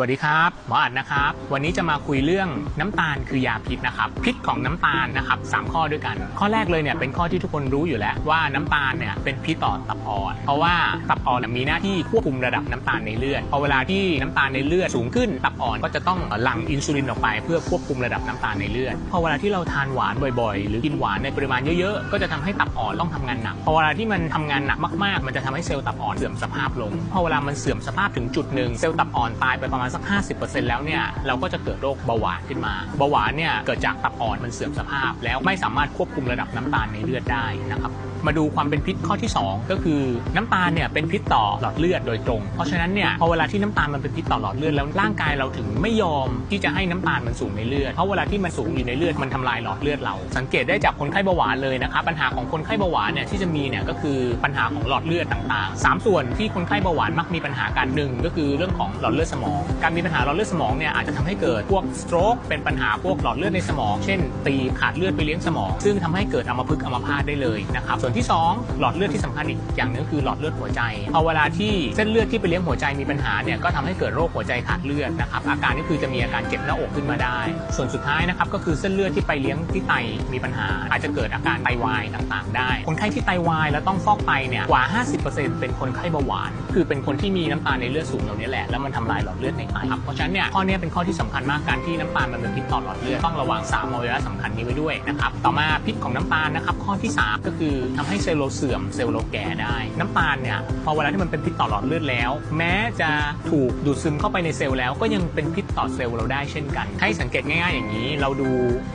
วัสดีครับหมออัดนะครับ วันนี้จะมาคุยเรื่องน้ำตาลคือยาพิษนะครับ พิษของน้ำตาลนะครับสามข้อด้วยกัน ข้อแรกเลยเนี่ยเป็นข้อที่ทุกคนรู้อยู่แล้วว่าน้ำตาลเนี่ยเป็นพิษต่อตับอ่อน เพราะว่าตับอ่อนมีหน้าที่ควบคุมระดับน้ำตาลในเลือดพอเวลาที่น้ำตาลในเลือดสูงขึ้น ตับอ่อนก็จะต้องหลั่งอินซูลินออกไป เพื่อควบคุมระดับน้ำตาลในเลือดพอเวลาที่เราทานหวานบ่อยๆ หรือกินหวานในปริมาณเยอะๆก็จะทำให้ตับอ่อนต้องทำงานหนักพอเวลาที่มันทำงานหนักมากๆ มันจะทำให้เซลล์ตับอ่อนเสื่อมสภาพลงพอเวลามันเสื่อมสภาพถึงจุดหนึ่งเซลล์ตับอ่อนตายไปประมาณสัก 50%แล้วเนี่ยเราก็จะเกิดโรคเบาหวานขึ้นมา เบาหวานเนี่ยเกิดจากตับอ่อนมันเสื่อมสภาพ แล้วไม่สามารถควบคุมระดับน้ำตาลในเลือดได้นะครับมาดูความเป็นพิษข้อที่ 2 ก็คือน้ำตาลเนี่ยเป็นพิษต่อหลอดเลือดโดยตรง เพราะฉะนั้นเนี่ยพอเวลาที่น้ำตาลมันเป็นพิษต่อหลอดเลือดแล้วร่างกายเราถึงไม่ยอมที่จะให้น้ำตาลมันสูงในเลือดเพราะเวลาที่มันสูงอยู่ในเลือดมันทำลายหลอดเลือดเรา สังเกตได้จากคนไข้เบาหวานเลยนะครับปัญหาของคนไข้เบาหวานเนี่ยที่จะมีเนี่ยก็คือปัญหาของหลอดเลือดต่างๆสามส่วนที่คนไข้เบาหวานมักมีปัญหากันหนึ่งก็คือเรื่องของหลอดเลือดสมอง การมีปัญหาหลอดเลือดสมองเนี่ยอาจจะทำให้เกิดพวกสโตรกเป็นปัญหาพวกหลอดเลือดในสมอง เช่น ตีขาดเลือดไปเลี้ยงสมอง ซึ่งทำให้เกิดอัมพฤกษ์อัมพาตได้เลยนะครับวนที่สองหลอดเลือดที่สำคัญอีกอย่างหนึงคือหลอดเลือดหัวใจพอเวลาที่เส้นเลือดที่ไปเลี้ยงหัวใจมีปัญหาเนี่ยก็ทำให้เกิดโรคหัวใจขาดเลือดนะครับอาการก็คือจะมีอาการเจ็บหน้าอกขึ้นมาได้ ส่วนสุดท้ายนะครับก็คือเส้นเลือดที่ไปเลี้ยงที่ไตมีปัญหา อาจจะเกิดอาการไตวายต่างๆ ได้ คนไข้ที่ไตวายแล้วต้องฟอกไตเนี่ยกว่า 50%เป็นคนไข้เบาหวาน คือเป็นคนที่มีน้ำตาลในเลือดสูงเหล่านี้แหละแล้วมันทำลายหลอดเลือดในไตครับเพราะฉะนั้นเนี่ยข้อนี้เป็นข้อที่สำคัญมากการที่น้ำตาลมันเป็นพิษต่อหลอดเลือดต้องระวังสามอวัยวะสำคัญนี้ไว้ด้วยนะครับต่อมาพิษของน้ำตาลนะครับข้อที่สามก็คือทำให้เซลล์เราเสื่อมเซลล์เราแก่ได้ น้ำตาลเนี่ยพอเวลาที่มันเป็นพิษต่อหลอดเลือดแล้ว แม้จะถูกดูดซึมเข้าไปในเซลล์แล้วก็ยังเป็นพิษต่อเซลล์เราได้เช่นกัน ให้สังเกตง่ายๆอย่างนี้ เราดู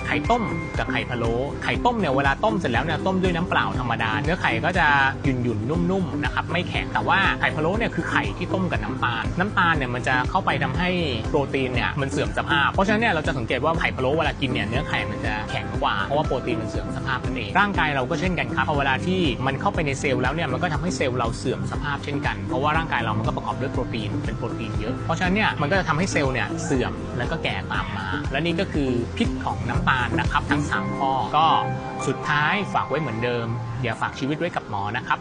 ไข่ต้มกับไข่พะโล้ไข่ต้มเนี่ยเวลาต้มเสร็จแล้วเนี่ยต้มด้วยน้ำเปล่าธรรมดา เนื้อไข่ก็จะหยุ่นๆนุ่มๆนะครับไม่แข็งแต่ว่าไข่พะโล้เนี่ยคือไข่ที่ต้มกับน้ำตาล น้ำตาลเนี่ยมันจะเข้าไปทำให้โปรตีนเนี่ยมันเสื่อมสภาพ เพราะฉะนั้นเนี่ยเราจะสังเกตว่าไข่พะโล้เวลากินเนี่ยเนื้อไข่มันจะแข็งกว่าเพราะว่าโปรตีนมันเสื่อมสภาพนั่นเองร่างกายเราก็เช่นกันครับพอเวลาที่มันเข้าไปในเซลล์แล้วเนี่ยมันก็ทำให้เซลล์เราเสื่อมสภาพเช่นกัน เพราะว่าร่างกายเรามันก็ประกอบด้วยโปรตีนเป็นโปรตีนเยอะ เพราะฉะนั้นเนี่ยมันก็จะทำให้เซลล์เนี่ยเสื่อมแล้วก็แก่ตามมา และนี่ก็คือพิษของน้ำตาลนะครับ ทั้งสามข้อก็สุดท้ายฝากไว้เหมือนเดิมอย่าฝากชีวิตไว้กับหมอนะครับ